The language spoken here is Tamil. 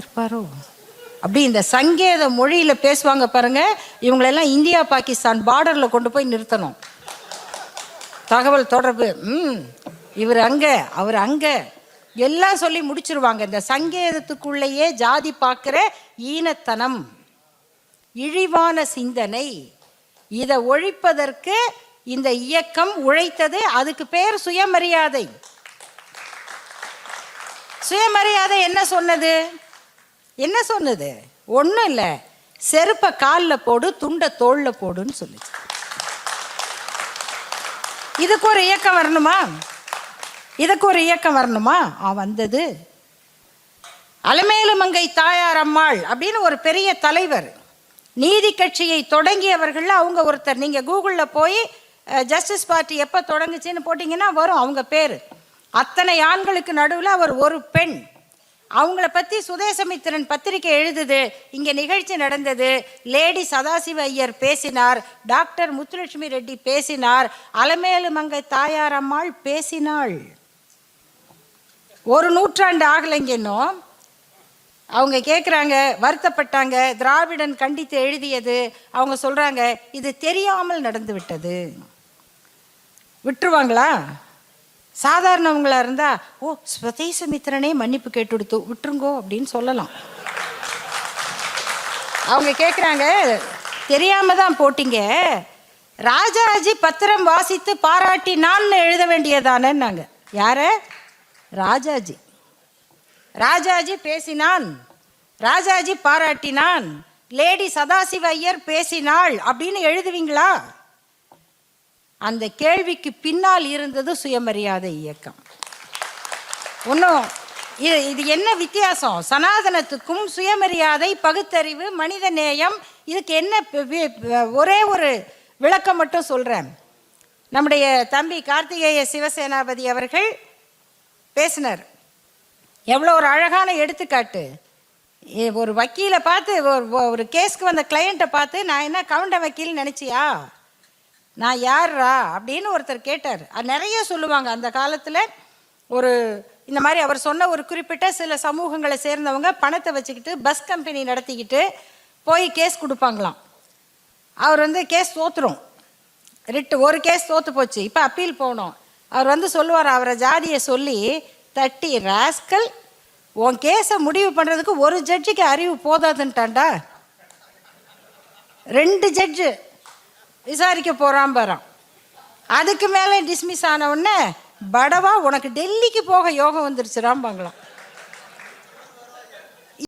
இருப்பாரோ? அப்படி இந்த சங்கேத மொழியில பேசுவாங்க பாருங்க இவங்களெல்லாம் இந்தியா பாகிஸ்தான் பார்டர்ல கொண்டு போய் நிறுத்தணும். தகவல் தொடர்பு ம் இவர் அங்க அவர் அங்க. எல்லாம் சொல்லி முடிச்சிருவாங்க. இந்த சங்கேதத்துக்குள்ளேயே ஜாதி பார்க்குற ஈனத்தனம் இழிவான சிந்தனை இதை ஒழிப்பதற்கு இந்த இயக்கம் உழைத்தது அதுக்கு பேர் சுயமரியாதை. சுயமரியாதை என்ன சொன்னது? என்ன சொன்னது? ஒன்றும் இல்லை. செருப்பை காலில் போடு துண்டை தோளில் போடுன்னு சொல்லுச்சு. இதுக்கு ஒரு இயக்கம் வரணுமா? இதுக்கு ஒரு இயக்கம் வரணுமா? ஆ வந்தது. அலமேலுமங்கை தாயார் அம்மாள் அப்படின்னு ஒரு பெரிய தலைவர். நீதி கட்சியை தொடங்கியவர்கள் அவங்க ஒருத்தர். நீங்கள் கூகுளில் போய் ஜஸ்டிஸ் பார்ட்டி எப்போ தொடங்குச்சின்னு போட்டிங்கன்னா வரும் அவங்க பேர். அத்தனை ஆண்களுக்கு நடுவில் அவர் ஒரு பெண். அவங்கள பற்றி சுதேசமித்திரன் பத்திரிக்கை எழுதுது இங்கே நிகழ்ச்சி நடந்தது. லேடி சதாசிவ ஐயர் பேசினார் டாக்டர் முத்துலட்சுமி ரெட்டி பேசினார் அலமேலு மங்கை தாயார் அம்மாள் பேசினாள். ஒரு நூற்றாண்டு ஆகலைங்க இன்னும். அவங்க கேட்குறாங்க வருத்தப்பட்டாங்க திராவிடன் கண்டித்து எழுதியது. அவங்க சொல்கிறாங்க இது தெரியாமல் நடந்து விட்டது விட்டுருவாங்களா? சாதாரணவங்களா இருந்தா ஓ ஸ்வதேசமித்திரனே மன்னிப்பு கேட்டுடுத்து விட்டுருங்கோ அப்படின்னு சொல்லலாம். அவங்க கேட்குறாங்க தெரியாம தான் போட்டீங்க. ராஜாஜி பத்திரம் வாசித்து பாராட்டி நான் எழுத வேண்டியதானேன்னாங்க. யார? ராஜாஜி. ராஜாஜி பேசினான். ராஜாஜி பாராட்டினான். லேடி சதாசிவ ஐயர் பேசினாள் அப்படின்னு எழுதுவீங்களா? அந்த கேள்விக்கு பின்னால் இருந்தது சுயமரியாதை இயக்கம். ஒன்றும் இது இது என்ன வித்தியாசம்? சனாதனத்துக்கும் சுயமரியாதை பகுத்தறிவு மனித நேயம் இதுக்கு என்ன வி- ஒரே ஒரு விளக்கம் மட்டும் சொல்கிறேன் நம்முடைய தம்பி கார்த்திகேய சிவசேனாபதி அவர்கள் பேசினர். எவ்வளோ ஒரு அழகான எடுத்துக்காட்டு. ஏ, ஒரு வக்கீலை பார்த்து ஒரு ஒரு கேஸ்க்கு வந்த கிளையண்ட்டை பார்த்து நான் என்ன கவுண்ட வக்கீல் நினச்சியா? நான் யார்ரா அப்படின்னு ஒருத்தர் கேட்டார். அது நிறைய சொல்லுவாங்க. அந்த காலத்தில் ஒரு இந்த மாதிரி அவர் சொன்ன ஒரு குறிப்பிட்ட சில சமூகங்களை சேர்ந்தவங்க பணத்தை வச்சுக்கிட்டு பஸ் கம்பெனி நடத்திக்கிட்டு போய் கேஸ் கொடுப்பாங்களாம். அவர் வந்து கேஸ் தோற்றுரும் ரிட்டு ஒரு கேஸ் தோற்று போச்சு. இப்போ அப்பீல் போகணும் அவர் வந்து சொல்லுவார் அவரை ஜாதியை சொல்லி தட்டி ராஸ்கல் உன் கேஸை முடிவு பண்ணுறதுக்கு ஒரு ஜட்ஜுக்கு அறிவு போதாதுன்ட்டான்டா. ரெண்டு ஜட்ஜு விசாரிக்க போகிறான் பாரான் அதுக்கு மேலே டிஸ்மிஸ் ஆன உடனே படவா உனக்கு டெல்லிக்கு போக யோகம் வந்துருச்சுராம்பாங்களாம்